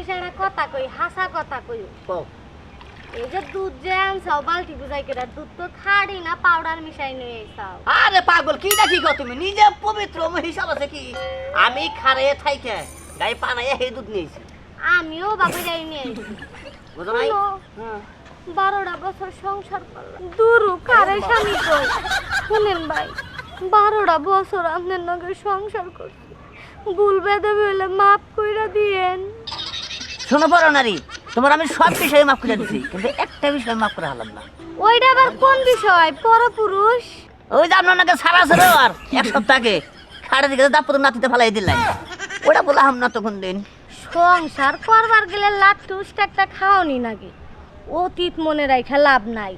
একটা কথা কই হাসা কথা কই। এই যে দুধ যে আনছাও বালতি বুঝাই কেটা দুধ তো খাড়ি না পাউডার মিশাই নিয়ে আইছাও। আরে পাগল কি দেখি গো তুমি? নিজে পবিত্র হিসাব আছে কি? আমি খারে থাইকে গাই পানাইয়া হে দুধ নিয়েছি। আমিও বাবু যাই নিয়ে বুঝো নাই। বারোটা বছর সংসার করলাম। দুরু কারে স্বামী কই? শুনেন ভাই বারোটা বছর আপনার নগে সংসার করছি। ভুল বেদে বলে মাফ কইরা দিয়েন। শোনো বড় নারী তোমার আমি সব বিষয়ে মাফ করে দিছি কিন্তু একটা বিষয় মাফ করে হলাম না। ওইটা আবার কোন বিষয়? পরপুরুষ? ওই যে আপনার নাকি সারা ছিল আর এক সপ্তাহ খাড়ে দিকে দাপুর নাতিতে ফেলাই দিলাই ওটা বললাম না তখন দিন। সংসার করবার গেলে লাট্টুস একটা খাওনি নাকি? অতীত মনে রাখা লাভ নাই।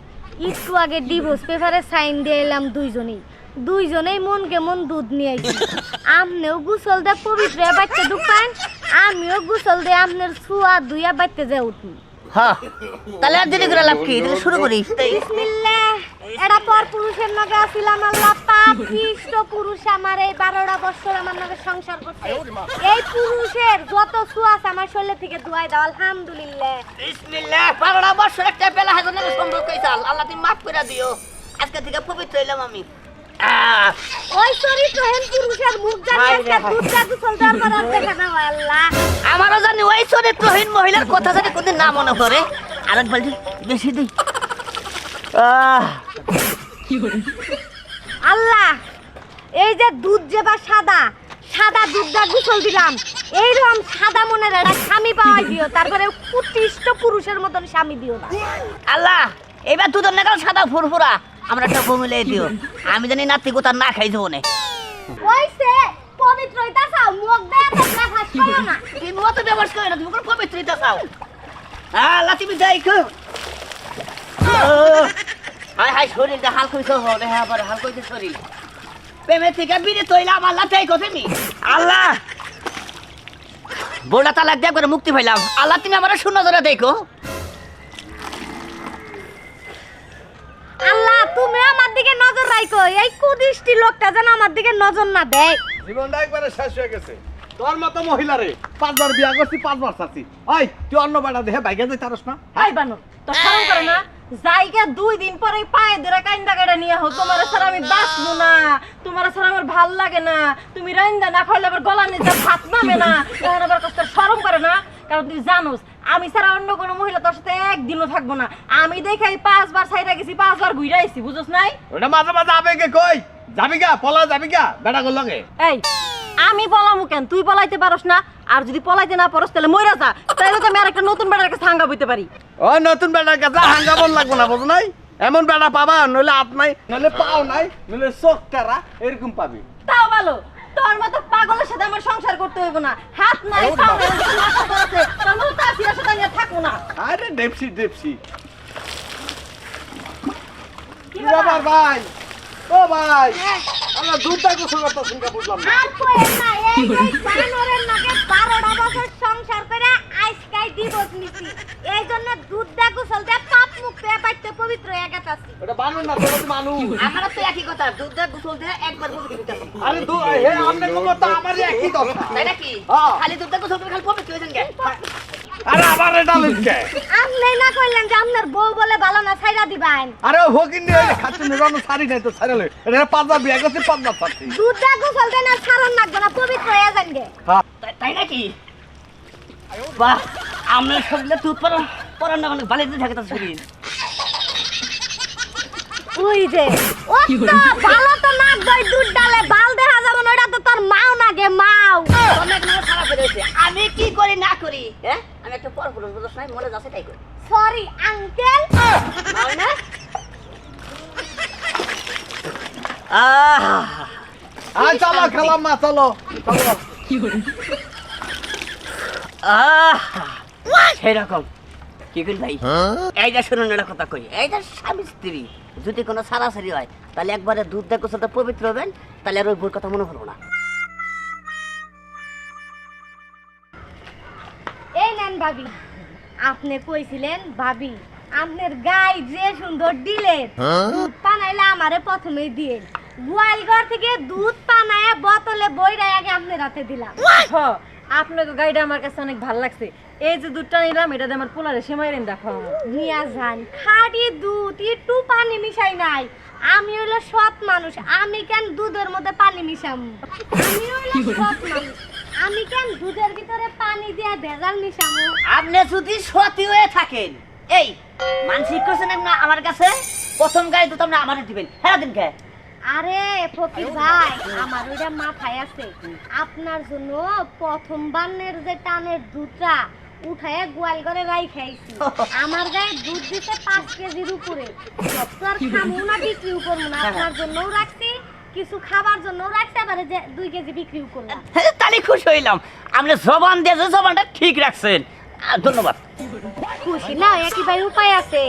একটু আগে ডিভোর্স পেপারে সাইন দিয়ে এলাম দুইজনেই। দুইজনেই মন কেমন দুধ নিয়ে আইছি। আমনেও গুসল দে পবিত্র বাচ্চা ঢুকান আমিও গুসল দে আপনার ছুয়া দুইয়া বাচ্চা যে উঠি। হ্যাঁ তাহলে আর দেরি করে লাভ কি? তাহলে শুরু করি বিসমিল্লাহ। এটা পর পুরুষের নগে আসিলাম আল্লাহ পাক। খ্রিস্ট পুরুষ আমার এই বারোটা বছর আমার নগে সংসার করছে। এই পুরুষের যত সুয়াস আমার শরীর থেকে ধুয়াই দাও আলহামদুলিল্লাহ। বিসমিল্লাহ বারোটা বছর একটা বেলা হাজার আল্লাহ তুমি মাফ করে দিও। আজকে থেকে পবিত্র হইলাম আমি। পুরুষের মুখ জানি দেখা আল্লাহ। আমারও জানি ওই মহিলার কথা যদি কোনদিন না মনে করে আরেক বালতি বেশি দিই আল্লাহ এই যে দুধ যে বা সাদা সাদা দুধটা গুসল দিলাম এইরকম সাদা মনের একটা স্বামী পাওয়া দিও তারপরে উৎকৃষ্ট পুরুষের মতন স্বামী দিও না। আল্লাহ এবার দুধের নাগাল সাদা ফুরফুরা। আমরা একটা বমিলে দিও। আমি জানি নাতি কোথা না খাই যাব না ওইসে পবিত্র হইতা চাও মুখ দেয়া তোমরা ফাঁস করো না। তুমি মতো ব্যবহার করে না তুমি কোনো পবিত্রিতা চাও। হ্যাঁ লাতি বি যাই খুব হাই হাই শরীরটা হালকা হইতে হবে হ্যাঁ আবার হালকা হইতে শরীর। প্রেমে থেকে বিরে তৈলা আমার লাথাই কথা নি আল্লাহ! বোলা তালাক দিয়ে করে মুক্তি পাইলাম। আল্লাহ তুমি আমার শূন্য ধরে দেখো আল্লাহ তুমি আমার দিকে রাখো এই কুদৃষ্টি লোকটা যেন আমার দিকে নজর না দেয়। জীবনটা একবারে শেষ হয়ে গেছে। তোর মতো মহিলা রে পাঁচবার বিয়া করছি পাঁচবার চাচ্ছি ওই তুই অন্য বেড়া দেখে বাইকে যাই তারস না? আই বানর তো শরম করে না? জায়গা দুই দিন পরে পায়ে ধরে কাইন্দা কাটা নিয়ে হো তোমার ছাড়া আমি বাঁচবো না। তোমার ছাড়া আমার ভালো লাগে না। তুমি রাইন্দা না খাইলে আবার গলা নিতে ভাত নামে না। তখন আবার কষ্ট শরম করে না। কারণ তুই জানোস আমি ছাড়া অন্য কোনো মহিলা তোর সাথে একদিনও থাকব না। আমি দেখাই পাঁচবার সাইডা গেছি পাঁচবার ঘুরে আইছি বুঝোস নাই? ওটা মাঝে মাঝে আবেগে কই? যাবি গা পলা যাবি গা বেড়া করল লগে। এই আমি বলামু কেন? তুই পলাইতে পারস না আর যদি পলাইতে না পারস তাহলে মইরা যা। তাহলে তো আমি আর একটা নতুন বেড়ার কাছে হাঙ্গা বইতে পারি। ও নতুন বেড়ার কাছে হাঙ্গামন লাগবো না বুঝো নাই? এমন বেড়া পাবা নইলে হাত নাই নইলে পাও নাই নইলে চোখ কারা এরকম পাবি। তাও ভালো। তোর মতো পাগলের সাথে আমার সংসার করতে হইব না। হাত নাই পাও নাই মাথা ধরেছে তোর মতো তাসিরার সাথে থাকব না। আরে ডেপসি ডেপসি। কি কি ব্যাপার ব্যাপার? ভাই? ও ভাই আমরা দুধটা গোসল করতেছেন কা বুঝলাম না। আর কইেন না এই জানোরের নাকে 12টা বছর সংসার করে আজকাই দিবস নিছি। এই জন্য দুধ দা গোসল দে পাপ মুক্ত হয়ে বাইতে পবিত্র হয়ে গেতাছি এটা মানুষ না তোর তো মানুষ। আমারও তো একই কথা দুধ দিয়ে গোসল দিয়ে একবার পবিত্র হইতে আরে দু হে আমনে কোন তো আমারই একই দশা। তাই নাকি? হ্যাঁ। খালি দুধ দিয়ে গোসল করে খালি পবিত্র হয়েছেন কে? আরে আবার এটা লিখকে আপনি না কইলেন যে আপনার বউ বলে ভালো না ছাইরা দিবেন। আরে হকিন দিয়ে খাচ্ছে নিরানো সারি নাই তো সারালে এটা পাঁচবার বিয়া করছি পাঁচবার ছাড়ছি দুধ দা গোসল দেন আর ছাড়ন লাগবে না পবিত্র হয়ে যান গে। হ্যাঁ। তাই- নাকি? বাহ আমরা সবগুলো দুধ পর পরার না অনেক বালিতে থাকে তার শরীর। ওই যে ও তো ভালো তো না গই দুধ ডালে বাল দেখা যাবে না ওটা তো তোর মাও না গে মাও। অনেক নাম খারাপ হয়েছে আমি কি করি না করি? হ্যাঁ? আমি একটা পর পুরুষ বুঝছ নাই? মনে যাচ্ছে তাই করি। সরি আঙ্কেল হয় না? আহ! আয় চলো খেলাম মা চলো চলো। আহ! সেরকম কি করি ভাই? শুনুন একটা কথা কই। স্বামী স্ত্রী যদি কোনো সারাসারি হয় তাহলে একবারে দুধ দেখো সেটা পবিত্র হবেন তাহলে আর ওই বই কথা মনে হলো না। ভাবি। আপনি কইছিলেন ভাবি আপনার গাই যে সুন্দর দিলেন দুধ পানাইলে আমারে প্রথমেই দিয়ে গোয়াল ঘর থেকে দুধ পানায় বোতলে বইরা আগে আপনার হাতে দিলাম। হ আপনাকে গাড়িটা আমার কাছে অনেক ভালো লাগছে। এই যে দুধটা নিলাম এটা দিয়ে আমার পোলারে সেমাই রেন দেখো। নিয়া যান খাড়ি দুধ একটু পানি মিশাই নাই। আমি হইল সৎ মানুষ আমি কেন দুধের মধ্যে পানি মিশাম? আমি হইল সৎ মানুষ। আমি কেন দুধের ভিতরে পানি দিয়ে ভেজাল মিশামু আপনি যদি সতী হয়ে থাকেন এই মানসিক করছেন না আমার কাছে? প্রথম গাড়ি তো আপনি আমারে দিবেন হ্যাঁ দিন কে? আরে ফকির ভাই আমার ওইটা মাথায় আছে। আপনার জন্য প্রথম বান্নের যে টানের দুধটা উঠায় গোয়াল করে রাই খাইছি আমার গায়ে দুধ দিতে পাঁচ কেজির উপরে। খামু না বিক্রিও করব না। আপনার জন্যও রাখছি কিছু খাবার জন্যও রাখছি আবার যে দুই কেজি বিক্রিও করলাম। হ্যাঁ, তাহলে খুশি হইলাম। আপনি জবান দিয়ে জবানটা ঠিক রাখছেন। ধন্যবাদ। খুশি না একইভাবে উপায় আছে।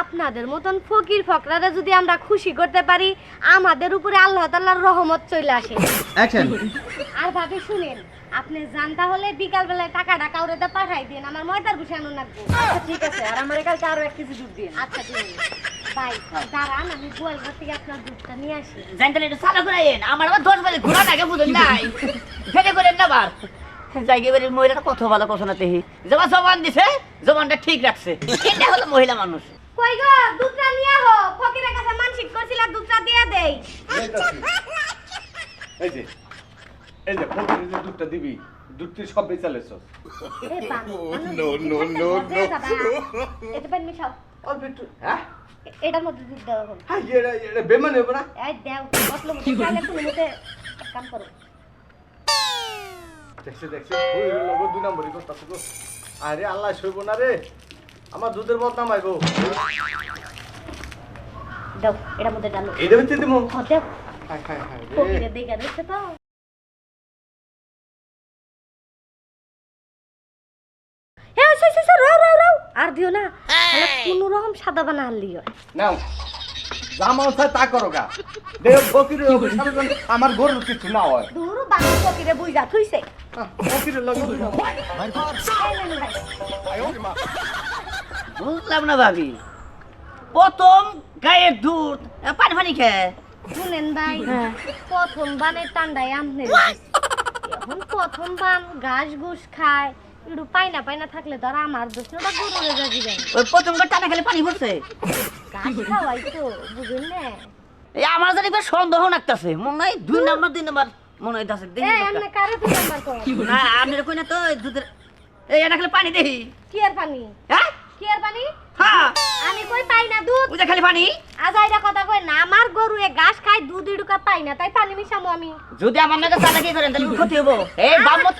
আপনাদের মতন ফকির ফকরারে যদি আমরা খুশি করতে পারি আমাদের উপরে আল্লাহ তাল্লাহর রহমত চলে আসে। আর ভাবি শুনেন আপনি যান তাহলে বিকাল বেলায় টাকাটা কাউরে তো পাঠাই দিন আমার ময়দার বসানো লাগবে আচ্ছা ঠিক আছে আর আমার কালকে আরও এক কেজি দুধ দিন আচ্ছা দিন ভাই দাঁড়ান আমি গোয়ালঘর থেকে আপনার জানতেন এটা চালু করাইন আমার আবার দশ বাজে ঘোরা লাগে বুঝুন নাই ফেলে করেন না আবার। জায়গা বাড়ির মহিলাটা কত ভালো কথা না তেহি যেমন জবান দিছে জবানটা ঠিক রাখছে। এটা হলো মহিলা মানুষ। কই গো দুধটা নিয়ে আহো। ফকিরের কাছে মানসিক করছিল দুধটা দিয়ে দেই। এই যে এই যে ফকির যে দুধটা দিবি দুধ তুই সব বেচালেছ নো নো নো নো। এটা পান মিশাও। অল্প একটু। হ্যাঁ? এ- এটার মধ্যে দুধ দেওয়া হলো। হ্যাঁ এটা এটা বেমান হবে না। এই দেও মতো চাইলে কোনো মতে এক কাম করো। দেখছে দেখছে ওই লোক দুই নম্বরই করতেছে গো। আরে আল্লাহ সইব না রে। আমার দুধের বদনাম আইবো দাও মধ্যে ডালো। দেও। হায় হায় হায় তো। আর দিও না। কোনো রকম সাদা বানা হারলি হয়। নাও। জামা চাই তা করো গা। দেহ ফকিরের অভিশাপ যেন আমার গরুর কিছু না হয়। দূর বাকি ফকিরে বুঝা থুইছে। আহ, ফকিরের লগে ভাই। বুঝলাম না ভাবি। প্রথম গায়ের দুধ এ, পানি পানি খেয়ে শুনেন ভাই প্রথম বানের টান্ডায় আমনে এখন প্রথম বান ঘাস ঘুষ খায়। একটু পাইনা পাইনা থাকলে তো আর আমার দোষ না, গরু রেজা দিবেন ওই প্রথম টানা খেলে পানি পড়ছে ঘাস খাওয়াই তো বুঝুন না। এই আমার জানি এবার সন্দেহ লাগতেছে মনে হয় দুই নম্বর দুই নম্বর মনে হইতাছে দেখি এই কটা। কারে তুই নাম্বার কর না আপনি কই না তো দুধের এই এটা খালি পানি দেহি কি আর পানি? হ্যাঁ? কি আর পানি? হ্যাঁ। আমি কই পাই না দুধ? ওই খালি পানি। আজ কথা কই না আমার গরু এ ঘাস খায় দুধ ইডুকা পাই না তাই পানি মিশামু আমি। যদি আমার নাকি চালা করেন তাহলে ক্ষতি হব। এই বামত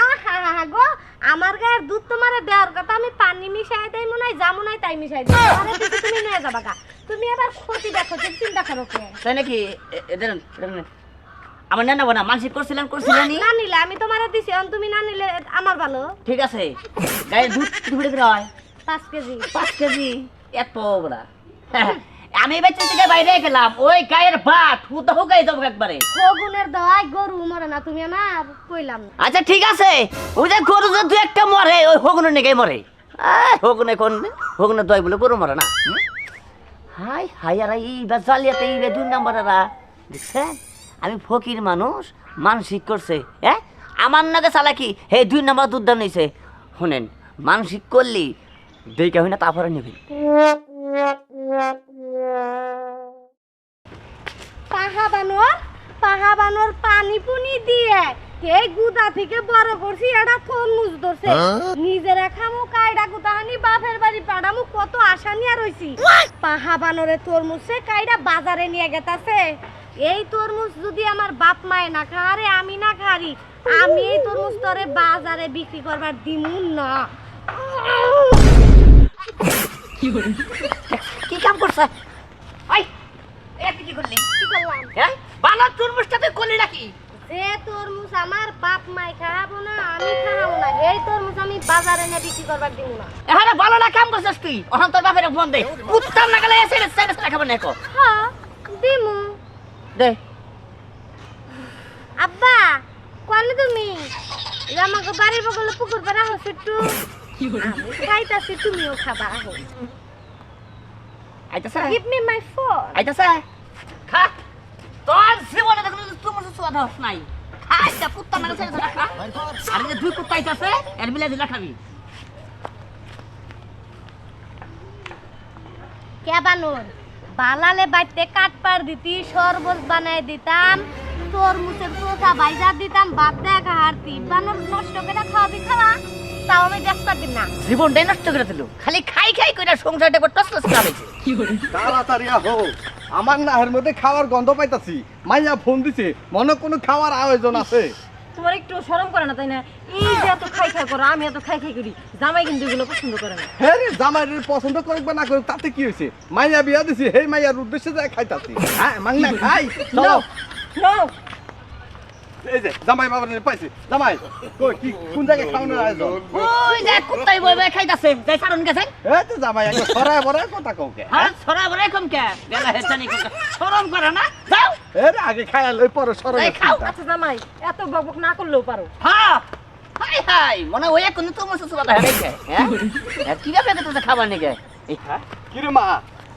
আহা হা হা গো আমার গায়ের দুধ তোমারে দেওয়ার কথা আমি পানি মিশাই দেই মনে হয় জামু নাই তাই মিশাই দিই। আরে তুমি নিয়ে যাবা গা। তুমি আবার ক্ষতি দেখো তুমি চিন্তা করো কে? তাই নাকি? দেন। আমার না নেব না মানসিক করছিলেন করছিলেন না? নিলে আমি তোমারে দিছি তুমি না নিলে আমার ভালো। ঠিক আছে। গায়ের দুধ ফুটে হয়। পাঁচ কেজি। পাঁচ কেজি এত বড়া। আমি বেঁচে থেকে বাইরে গেলাম। ওই গায়ের ভাত হুদা হুকাই যাব একবারে। ফগুনের দওয়াই গরু মরে না তুমি আমার কইলাম না। আচ্ছা ঠিক আছে। ওই যে গরু যে দু একটা মরে ওই হগুনের নেগে মরে। হগুনে কোন হগুনে দয় বলে গরু মরে না। হাই হাই আর এই জালিয়াতে এই দুই নাম্বার এরা দেখছেন? আমি ফকির মানুষ মানসিক করছে হ্যাঁ? আমার নাকে চালাকি হে দুই নাম্বার দুধ দাম নিছে শুনেন মানসিক করলি দেখে হয় না তারপরে নেবেন। পাহা বানর পাহা বানর পানি পুনি দিয়ে এই গুদা থেকে বড় করছি এটা তরমুজ ধরছে। নিজেরা খামু কাইডা গুদাহানি বাপের বাড়ি পাড়ামু কত আশা নিয়ে রইছি। পাহা বানরে তরমুজে কাইডা বাজারে নিয়ে গেতাছে। এই তরমুজ যদি আমার বাপ মায়ে না খারে আমি না খারি। আমি এই তরমুজ তরে বাজারে বিক্রি করবার দিমু না। কি কাম করছে? ওই এ তুই কি করলি? কি করলাম? হ্যাঁ? বালা তরমুজটা তুই করলি নাকি? যে তরমুজ আমার বাপ মাই খাব না আমি খাব না এই তরমুজ আমি বাজারে নিয়ে বিক্রি করবার দিব না। এখানে ভালো না কাম করছিস তুই? ওখান তোর বাপের ফোন দে। উত্তর না গেলে এসে এসে এসে খাবার নেকো হ্যাঁ দিমু। দে। আব্বা কোন তুমি? আমাকে বাড়ির বগলে পুকুর পাড়া হচ্ছে একটু খাইতাছি তুমিও খাবা আহো। আইতাছে? গিভ মি মাই ফোন আইতাছে? খা। তোর জীবনে দেখুন তুই সুয়াদ হস নাই। খা কুত্তা মেরে ছেড়ে ছেড়ে খা যে দুই কুত্তা আইতাছে এর মিলে দিলা খাবি। কে বানর? বালালে বাইতে কাট পার দিতি সরবত বানাই দিতাম তরমুজের চোখা বাইজা দিতাম ভাত দেখা হারতি বানর নষ্ট করে খাওয়াবি খাওয়া। তাও আমি দেখতে পারবি না জীবনটাই নষ্ট করে দিল। খালি খাই খাই কইরা সংসারটা একবার টস টস করে? তাড়াতাড়ি আহো। আমার নাহের মধ্যে খাওয়ার গন্ধ পাইতাছি। মাইয়া ফোন দিছে মনে কোনো খাওয়ার আয়োজন আছে। তোমার একটু শরম করে না তাই না? এই যে এত খাই খাই করো আমি এত খাই খাই করি জামাই কিন্তু এগুলো পছন্দ করে না। হ্যাঁ রে জামাই পছন্দ করুক বা না করুক তাতে কি হয়েছে? মাইয়া বিয়া দিছি হেই মাইয়ার উদ্দেশ্যে যায় খাইতাছি। হ্যাঁ মাংনা খাই চলো! এই যে জামাই বাবা পাইছি। জামাই কই কি কোন জায়গায় খাওয়ানোর আয়োজন ওই যে কুত্তাই বই বই খাইতাছে। যাই সারুন গেছে এই তো জামাই একটা সরায় বরায় কথা কওকে হ্যাঁ ছড়া বড় কম কে? বেলা হেছে নি শরম করে না। যাও। এর আগে খাইয়া লই পরে সরাই এই খাও। আচ্ছা জামাই এত বকবক না করলেও পারো। হ্যাঁ। হাই হাই মনে ওই কোন তো সুবাদা হেড়ে হ্যাঁ? হ্যাঁ কি ভাবে তো খাবার নিকে এই খা কিরে মা?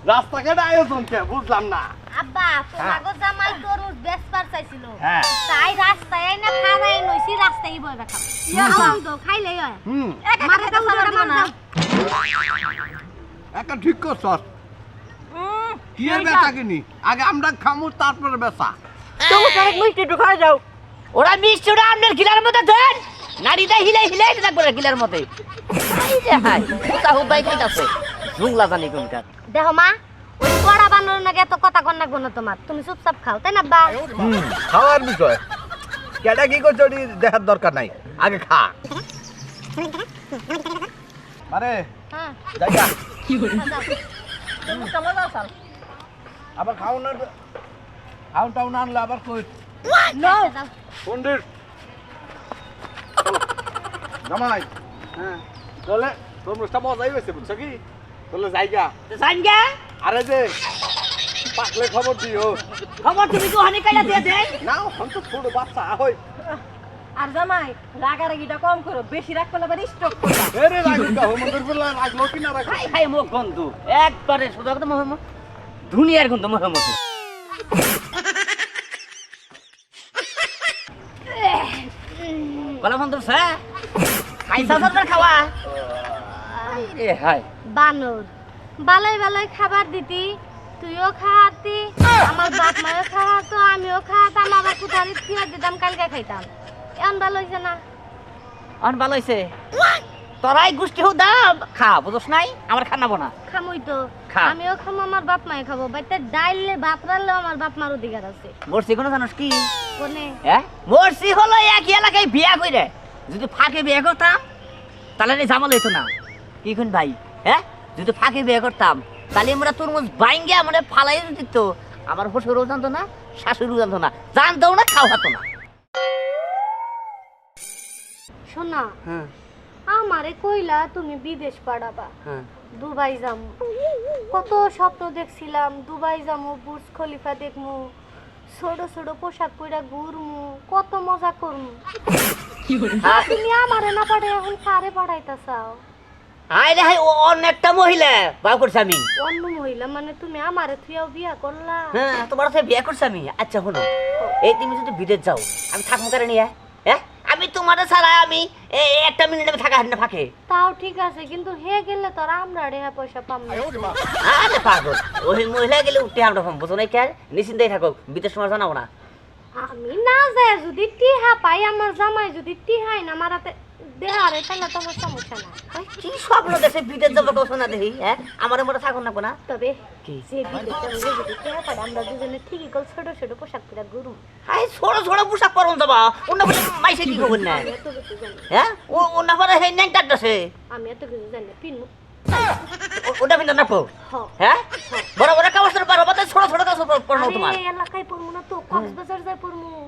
রাস্তাঘাট আয়োজন কে? বুঝলাম না। আব্বা তোমাগো জামাই তরমুজ বেচবার চাইছিল। হ্যাঁ। তাই রাস্তায় না খাওয়াই নইছি রাস্তায় বই রাখা খাওয়াম তো খাইলেই হয়। হুম। মারে তো উড়ে না। একটা ঠিক করছ উম, কি এর বেচা কিনি? আগে আমরা খামু তারপরে বেচা। তুমি তো অনেক মিষ্টি একটু খাওয়া যাও। ওরা মিষ্টি ওরা আপনার গিলার মধ্যে দেন নাড়িটা হিলে হিলে থাকবে গিলার মধ্যে। হাই রে হাই কুত্তা হুদাই খাইতাছে। জুংলা জানি কোনকার দেখো মা ওই কড়া বানর নাকি এত কথা কন্যা গুণ তোমার। তুমি চুপচাপ খাও তাই না বা? হুম খাওয়ার বিষয়। কেডা কি করছ ওটি দেখার দরকার নাই আগে খা। আরে হ্যাঁ। জায়গা। যাও। তুমি চলো যাও সাল আবার খাওয়ানোর খাওন টাউন আনলে আবার কই? যাও। পন্ডিত জামাই হ্যাঁ। চলে তরমুজটা মজাই হয়েছে বুঝছ কি? চলে জায়গা। জান গে আরে যে পাকলে খবর দিও। খবর তুমি তো হানি কাইলা দিয়ে দেই। না হন তো ছোট বাচ্চা হই আর জামাই রাগারাগিটা কম করো বেশি রাগ করলে আবার স্ট্রোক করবা। এরে রাগুন কা হোমন্দির বলে রাগলো কি না রাখল হাই হাই মুখ গন্ধ একবারে শুধু একদম মোহাম্মদ দুনিয়ার গন্ধ মোহাম্মদ কলা বন্ধু স্যার খাইছা খাওয়া? এ হাই বানর। বালাই বালাই খাবার দিতি তুইও খাওয়াতি আমার বাপ খাওয়াতো আমিও খাওয়াতাম আবার দিতাম কালকে খাইতাম। এমন ভালো হয়েছে না? অন ভালো হইছে। তোরাই গোষ্ঠী হু দাম খা নাই? আমার খানাবো না। খামুই তো। খা। আমিও খামো আমার বাপ মায়ে খাব। বাইতে ডাইলে ভাত রাখলেও আমার বাপ মার অধিকার আছে। মরছি কোনো জানোস কি? কোনে? হ্যাঁ মরছি হলো একই এলাকায় বিয়া কইরে। যদি ফাঁকে বিয়ে করতাম তাহলে জামাল হইতো না। কোন ভাই হ্যাঁ? যদি ফাঁকে বিয়ে করতাম তাহলে আমরা তরমুজ বাইঙ্গে মানে ফালাই দিত আমার শ্বশুরও জানতো না শাশুড়িও জানতো না জানতো না খাওয়া হতো না। শোনা হ্যাঁ। আমারে কইলা তুমি বিদেশ পাঠাবা হ্যাঁ। দুবাই যাম। কত স্বপ্ন দেখছিলাম দুবাই যামু বুর্জ খলিফা দেখমু ছোট ছোট পোশাক পরা ঘুরমু কত মজা করমু। তুমি আমারে না পাঠাই এখন কারে পাঠাইতা চাও? আয় রে হাই ও অনেকটা মহিলা বাউ করছি আমি। অন্য মহিলা মানে তুমি আমারে থুয়াও বিয়া করলা। হ্যাঁ তোমার সাথে বিয়ে করছি আমি। আচ্ছা শোনো এই তুমি যদি বিদেশ যাও আমি থাকব করে নিয়ে হ্যাঁ? আমি তোমার ছাড়া আমি এই একটা মিনিট আমি থাকা ফাঁকে। তাও ঠিক আছে কিন্তু হে গেলে তো আর আমরা রেহা পয়সা পাম না। আরে পাগল ওই মহিলা গেলে উঠতে আমরা পাবো বুঝো নাই কে নিশ্চিন্তাই থাকো বিদেশ তোমার জানাব না। আমি না যায় যদি টিহা পাই আমার জামাই যদি টিহাই না আমার হাতে দেহারে সমস্যা না। কি স্বপ্ন দেশে বিদেশ যাব কথা না দেখি হ্যাঁ? আমার মতো থাকুন না কোনা তবে? যে আমরা দুজনে ঠিকই কল ছোট ছোট পোশাক পরা ঘুরু আই ছোট ছোট পোশাক পরন যাবা অন্য বলে মাইসে কি খবর না আমি জানি হ্যাঁ? ও অন্য পরে সেই ন্যাংটার আছে আমি এত কিছু জানি পিনমু। ওটা কিন্তু নাকো হ। হ্যাঁ? বড় বড় ছোট ছোট কাগজ তোমার। এলাকায় না তো কক্সবাজার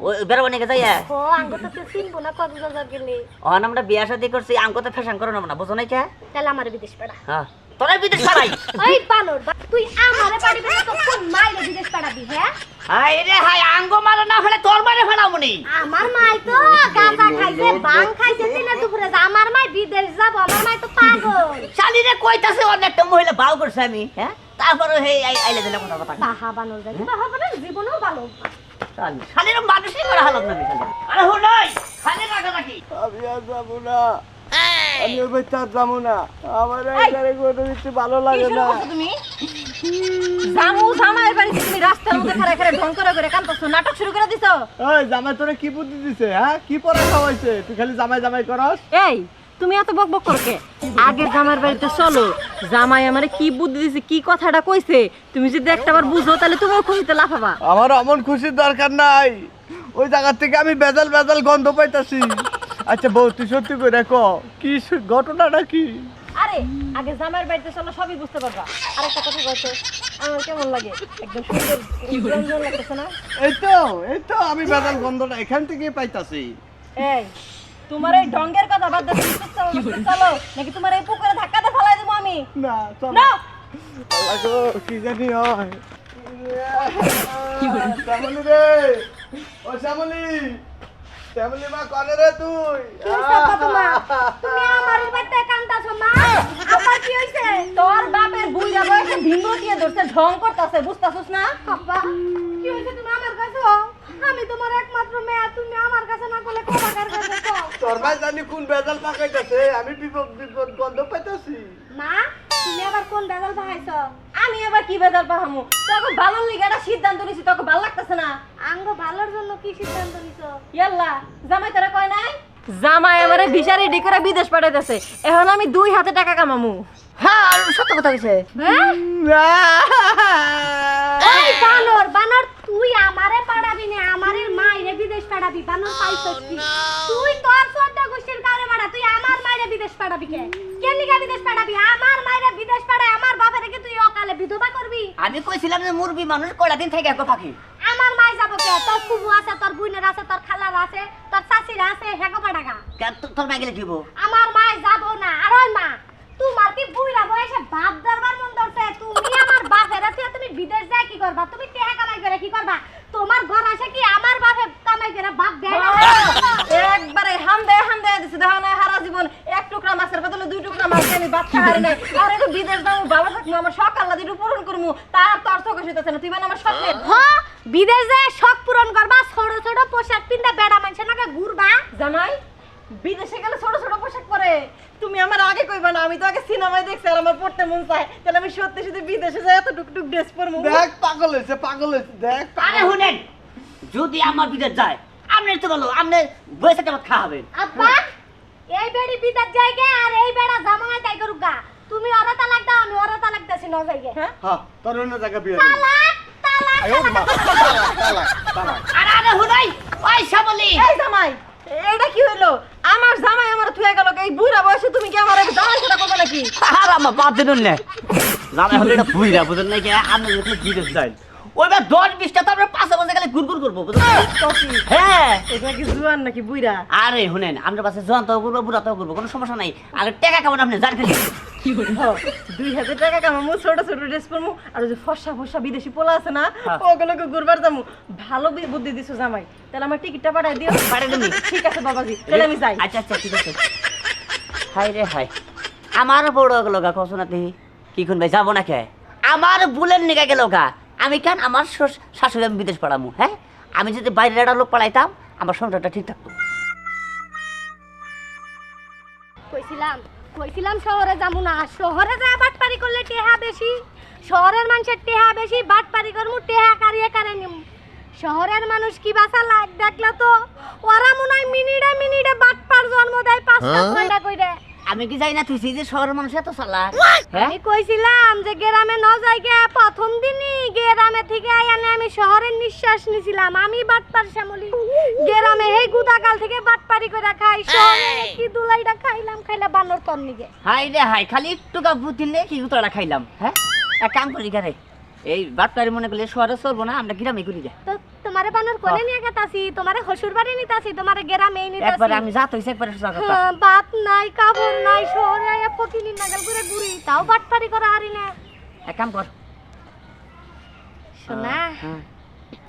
যাই পড়মু ওই বেরোবো নাকি যাইয়া হ আঙ্গ তো কেউ চিনবো না কক্সবাজার গেলে অন আমরা বিয়া শাদি করছি আঙ্কতে ফ্যাশন করো না বুঝো নাই কে? তাহলে আমার বিদেশ পাড়া। হ্যাঁ তোরা বিদেশ পালাই ওই বানর তুই আমারে পাড়ি না তো কোন মাইরে বিদেশ পাড়াবি হ্যাঁ? হাই রে হাই আঙ্গ মারো না হলে তোর মারে ফেলাবো আমার মাই তো গাঁজা খাইছে বাং খাইছে দিনে দুপুরে আমার মাই বিদেশ যাব আমার মাই তো পাগল। শালি রে কইতাছে অনেকটা মহিলা বাউ করছে আমি হ্যাঁ? তারপরে হে আইলে দিলে কথা কথা তাহা বানর যাই বাহা বানর জীবনেও ভালো। শালি শালির মানুষই করা হালত না শালি আরে হো নাই শালি রাখা নাকি আমি আর যাব না। আমি ওই বাড়িতে আর যাব না। আমার এখানে কোনো কিছু ভালো লাগে না। তুমি? জামু জামাইয়ের বাড়িতে তুমি রাস্তার মধ্যে খাড়া খাড়া ঢং করে করে কান্দছো নাটক শুরু করে দিছো? ওই জামাই তোরে কি বুদ্ধি দিছে হ্যাঁ? কি পরে খাওয়াইছে? তুই খালি জামাই জামাই করস? এই তুমি এত বক বক করকে আগে জামার বাড়িতে চলো। জামাই আমারে কি বুদ্ধি দিছে কি কথাটা কইছে তুমি যদি একটা বার বুঝো তাহলে তুমিও খুশিতে লাফাবা। আমার অমন খুশির দরকার নাই। ওই জায়গা থেকে আমি বেজাল বেজাল গন্ধ পাইতাছি। আচ্ছা বউ তুই সত্যি করে ক কি ঘটনাটা কি? আরে আগে জামার বাড়িতে চলো সবই বুঝতে পারবা। আর একটা কথা কইছে আমার কেমন লাগে? একদম সুন্দর লাগতেছে না? এই তো এই তো আমি বেজাল গন্ধটা এখান থেকেই পাইতাছি। এই তোমার এই ঢঙ্গের কথা বাদ দাও চলো। নাকি তোমার এই পুকুরে ধাক্কাতে ফেলাই দেবো আমি? না চল। না! আল্লাহ গো, কি জানি হয়। শ্যামলি রে! ও শ্যামলি! শ্যামলি মা কনে রে তুই? তুমি? আমার বাড়িতে কান্দাছো মা? আমার কি হইছে? তোর বাপের বুইরা বয়সে ভিন্ন দিয়ে ধরছে ঢং করতেছে বুঝতাছিস না? আব্বা কি হইছে তুমি আমার কাছে? আমি তোমার একমাত্র মেয়ে তুমি আমার কাছে না করলে কোথা কার কাছে কও? তোর ভাই জানি কোন বেজাল পাকাইতাছে আমি বিপদ বিপদ গন্ধ পাইতাছি। মা তুমি আবার কোন বেজাল ভাইছো আমি এবার কি বেজাল পাহামু তোকে ভালো লিগে একটা সিদ্ধান্ত নিছি তোকে ভালো লাগতেছে না। আঙ্গ ভালোর জন্য কি সিদ্ধান্ত নিছো? ইয়াল্লা জামাই তোরা কয় নাই? জামাই আমারে ভিসা রেডি করে বিদেশ পাঠাইতেছে। এখন আমি দুই হাতে টাকা কামামু। হ্যাঁ আর সত্য কথা কইছে। হ্যাঁ? বানর বানর তুই আমারে পাঠাবি না আমারে মাইরে বিদেশ পাড়াবি বানর পাইছস কি? তুই তোর সদ্দা গোষ্ঠীর কারে মারা তুই আমার মাইরে বিদেশ পাঠাবি কে? কেন লিগা বিদেশ পাড়াবি? আমার মাইরে বিদেশ পাড়ায় আমার বাপের কি তুই অকালে বিধবা করবি? আমি কইছিলাম যে মুরবি মানুষ কয়টা দিন থেকে একো পাখি। আমার মাই যাব কে? তোর ফুবু আছে তোর বুইনের আছে তোর খালার আছে তোর শাশির আছে হেগো পাঠাগা কেন তো- তোর মাইকেলে দিব আমার মাই যাব না আর ওই মা। তোমার কি বুইরা বয়সে বাপ দরবার মন ধরছে। তুমি আমার বাপের আছে তুমি বিদেশ যায় কি করবা? তুমি টেহা কামাই করে কি করবা? তোমার ঘর আসে কি আমার বাপে কামাই করে? বাপ দেয় না? একবারে হাম দেয় হাম দেয় দিছে। দেখো না হারা জীবন এক টুকরা মাছের বদলে দুই টুকরা মাছ আমি বাচ্চা হারি নাই। আর একটু বিদেশ যাব বাবা থাকব আমার শখ আল্লাহ দিটু পূরণ করব তার তোর চোখে শুতেছে না। তুই মানে আমার স্বপ্নের হ বিদেশ যায় শখ পূরণ করবা ছোট ছোট পোশাক পিন্দা বেড়া মানুষের নাকি ঘুরবা। জামাই বিদেশে গেলে ছোট ছোট পোশাক পরে। তুমি আমার আগে কইবা না আমি তো আগে সিনেমায় দেখছি আর আমার পড়তে মন চায়। তাহলে আমি সত্যি সত্যি বিদেশে যাই এত টুকটুক ড্রেস পরবো। দেখ পাগল হয়েছে পাগল হয়েছে দেখ আরে শুনেন যদি আমার বিদেশ যায় আপনি তো বলো আপনি বয়সে কেমন খাওয়াবেন আব্বা এই বেড়ি বিদেশ যায় গে আর এই বেড়া জামাই তাই করুক গা। তুমি ওরা তালাক দাও আমি ওরা তালাক দাসি ন যাই গে হ্যাঁ। হ্যাঁ তোর অন্য জায়গা বিয়ে তালাক তালাক তালাক, তালাক। আরে আরে হুনাই ওই শ্যামলি। এই জামাই। এটা কি হইল? আমার জামাই আমার থুয়ে গেল এই বুড়া বয়সে তুমি কি আমার জামাই সেটা করবে নাকি? আর আমার বাদ দিন না। জামাই হলে এটা বুড়া বুঝেন না কি? যাই ওইবার দশ বিশটা তারপরে পাশে পাশে গেলে গুড় গুড় করব হ্যাঁ। এটা কি জোয়ান নাকি বুড়া? আরে শুনেন আমরা পাশে জোয়ান তো করব বুড়া তো করব কোনো সমস্যা নাই। আগে টাকা কেমন আপনি জান খালি দুই হাজার টাকা কামামু ছোট ছোট ড্রেস পরমু আর যে ফর্সা ফর্সা বিদেশি পোলা আছে না হ্যাঁ। ওগুলোকে ঘুরবার যামু ভালো বুদ্ধি দিছো জামাই। তাহলে আমার টিকিটটা পাঠাই দিও পাঠাই দিবি? ঠিক আছে বাবাজি তাহলে আমি যাই। আচ্ছা আচ্ছা ঠিক আছে। হাই রে হাই আমার বড় গেল কস না দেখি কি কোন ভাই যাব না কে আমার বুলেন নিকা গেল গা আমি কেন আমার শাশুড়ি আমি বিদেশ পাঠামু হ্যাঁ? আমি যদি বাইরের একটা লোক পাঠাইতাম আমার সংসারটা ঠিক থাকতো। কইছিলাম কইছিলাম শহরে যাব না। শহরে যায় বাটপারি করলে টেহা বেশি। শহরের মানুষের টেহা বেশি বাটপারি করমু টেহা কারিয়ে কারে নিম। শহরের মানুষ কি বাসা লাগ দেখলে তো? ওরা মনে হয় মিনিটে মিনিটে বাটপার জন্ম দেয় পাঁচটা ছয়টা কইরে। আমি কি যাই না তুই যে শহরের মানুষ এত চালা হ্যাঁ? আমি কইছিলাম যে গ্রামে ন যাই গে প্রথম দিনই গ্রামে থেকে আইয়ানে আমি শহরের নিঃশ্বাস নিছিলাম। আমি বাটপার শ্যামলি। গ্রামে এই গুদাকাল থেকে বাটপারি করে খাই শহরে কি দুলাইটা খাইলাম খাইলা বানর তন নিগে। হাই রে হাই খালি একটু কাপড় দিলে কি উতরা খাইলাম হ্যাঁ? এক কাম করি গারে এই বাটপারি মনে করলে শহরে চলবো না আমরা গ্রামে করি যা তো তোমারে বানর কোলে নিয়ে গেতাছি তোমারে শ্বশুর বাড়ি নিতাছি তোমারে গ্রামে একবার নিতাছি আমি যা তৈছে একবার কথা। হ্যাঁ, বাপ নাই কাপড় নাই শহরে আয়া ফকিনি নাগাল করে ঘুরি তাও বাটপারি করা হারি না। এক কাম কর। শোনা হ্যাঁ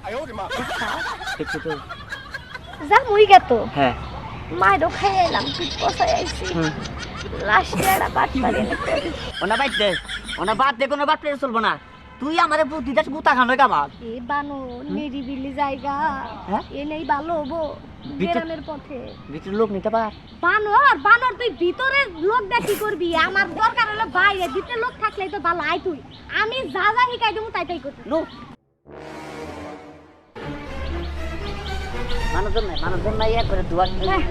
তো যা মুই গেতো। হ্যাঁ। মাইরও খাই এলাম পিঠ পচাই আইছি। লাস্টে একটা বাটপারি। ওনা বাইট দে ওনা বাদ দে কোনো বাদ পেরে চলবো না। তুই আমারে বুদ্ধি দাস গুতা খানো কামাল এ বানো নিরিবিলি জায়গা। হ্যাঁ? এ নেই ভালো হব গ্রামের পথে। ভিতরে লোক নিতে পার। বানর বানর তুই ভিতরে লোক দেখি করবি? আমার দরকার হলো বাইরে ভিতরে লোক থাকলেই তো ভালো আয় তুই। আমি যা যা শিখাই দেবো তাই তাই করতে। নো মানুষজন নাই মানুষজন নাই একবারে দুয়ার হ্যাঁ?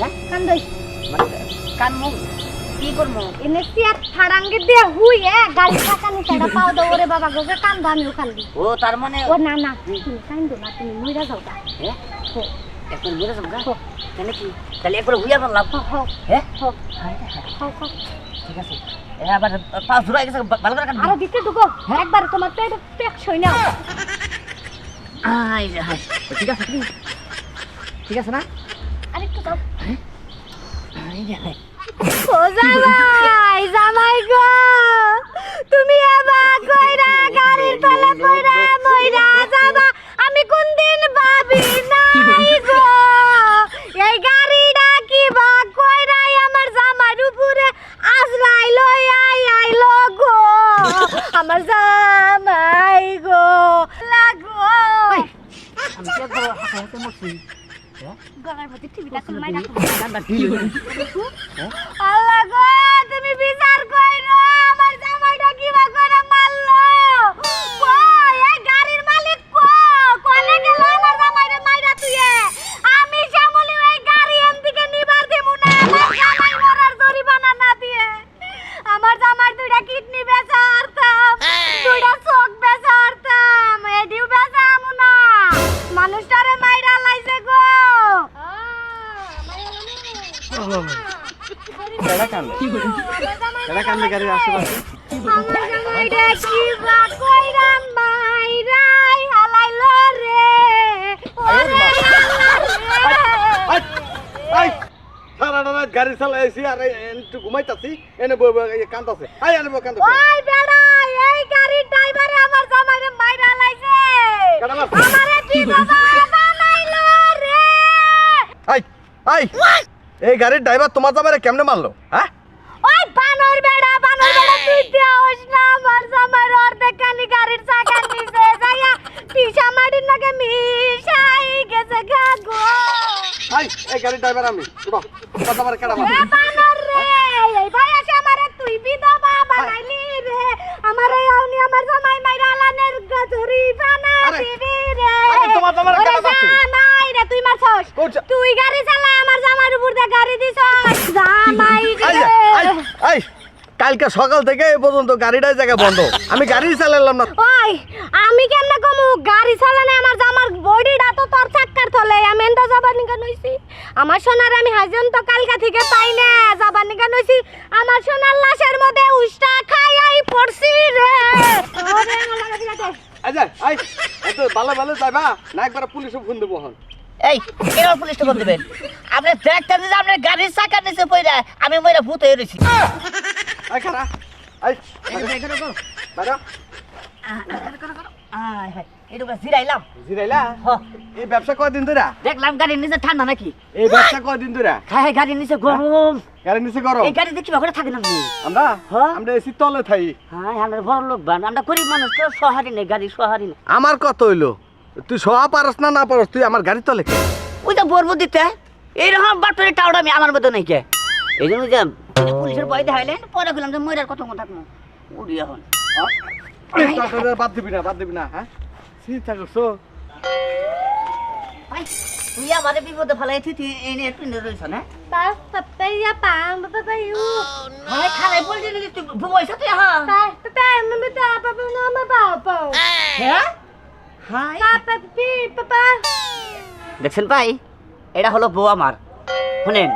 হ্যাঁ? কান দই। মানে কান মুখ। কি করব? এনে সিয়ার ফাড়াঙ্গে দিয়ে হুই এ গাড়ি টাকা নি সেটা পাও দো ওরে বাবা গোকে কান দো আমিও কান দি ও তার মানে ও না না তুমি কান দো না তুমি মইরা যাও গা। হ্যাঁ হো। একবার ঘুরে যাব তাহলে কি? তাহলে একবার হুইয়া বললাম হো হো হ্যাঁ ঠিক আছে। এ আবার পা ধরে গেছে ভালো করে কাটবি। আরও দিতে ঢুকো। একবার তোমার পেট পেট সই না আই রে ঠিক আছে। ঠিক আছে। না? আরেকটু দাও। আই রে হাই কইরা আমি কোন দিন ভাবি নাই গো। এই গাড়িটা কি বা কইরাই আমার জামার উপরে আজরাই আই আইলো গো। আমার জামাই গো। লাগো হাসা হাসা মরছি? গলার মধ্যে টিভিটা কোন মাইরা আল্লাহ গো তুমি বিচার এই গাড়ির ড্রাইভারে আমার জামাইরে মাইরা লাইছে? আমারে কি বাবা বানাইলো রে। আই আই। এই গাড়ির ড্রাইভার তোমার জামাইরে কেমনে মারলো হ্যাঁ? ওই বানর বেড়া বানর বেড়া তুই দেওস না আমার জামাইর অর্ধেক কানি গাড়ির চাকা নিচে যাইয়া পিসা মাটির নাকে মিশাই গেছে গা গো। এই গাড়ির ড্রাইভার আমি। তোমার জামাইরে কেডা মারলো এ বানর রে এই বয়সে আমারে তুই বিধবা বানাইলি রে আমারে আউনি আমার জামাই মাইরা লানের বানা দিবি রে। আরে, তোমার জামাইরে কেন মারছিস? জামাই রে তুই মারছস। তুই গাড়ি চালা আমার জামাইর উপর দিয়ে গাড়ি দিছস। জামাই রে আই আই কালকে সকাল থেকে এ পর্যন্ত গাড়িটাই জায়গা বন্ধ। আমি গাড়ি চালালাম না। ওই আমি কেমনে কমু? গাড়ি চালানে আমার জামার বডিটা তো তোর চাক্কার তলে আমি এন্টা যাবার নিকা নইছি আমার সোনার আমি হাজন তো কালকা থেকে পাই না। যাবার নিকা নইছি আমার সোনার লাশের মধ্যে উষ্টা খাই আই পড়ছি রে। ওরে আমার লাগা দে। আই এত ভালো ভালো যাইবা না একবার পুলিশে ফোন দেবো হন এই কেন পুলিশটা বল দেবেন? আপনি দেখতেন যে আপনার গাড়ির চাকা নিচে পড়ে আমি মইরা ভূত হয়ে রয়েছি আই খারা আই বাইরা জিরাইলাম জিরাইলা এই ব্যবসা কয়দিন ধরে? দেখলাম গাড়ির নিচে ঠান্ডা নাকি? এই ব্যবসা কয়দিন ধরে? হ্যাঁ হ্যাঁ গাড়ির নিচে গরম। নিচে গরম? এই গাড়ি দেখি করে থাকে না আপনি আমরা? হ্যাঁ। আমরা এসি তলে থাই। হ্যাঁ আমরা বড় লোক বান। আমরা গরিব মানুষ তো সহারি নেই গাড়ি সহারি নেই। আমার কত হইল? তুই সহা পারস না না পারস? তুই আমার গাড়ি তলে ওই তো বলব দিতে। এইরকম বাটরে টাউড আমি আমার মতো নাই এই জন্য যে পুলিশের ভয় দেখাইলেন পরে গেলাম যে ময়রার কত কথা উড়ি এখন বাদ দিবি না বাদ দিবি না হ্যাঁ? চিন্তা করছ ভাই, তুই আমাদের বিপদে ফেলাই তুই তুই এনে একটু রয়েছ না? পা পাপাইয়া পা পাপাইউ হ্যাঁ খারাই বলছি না তুই ভুবইছ তুই হ্যাঁ পা পাপা আমি তা পাপা না মা পাপা হ্যাঁ হাই। পাপা পি পাপা। দেখছেন ভাই এটা হলো বউ আমার শুনেন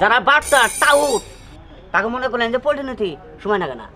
যারা বাচ্চা টাউট। তাকে মনে করলেন যে পোল্ট্রি নথি সময় লাগে না।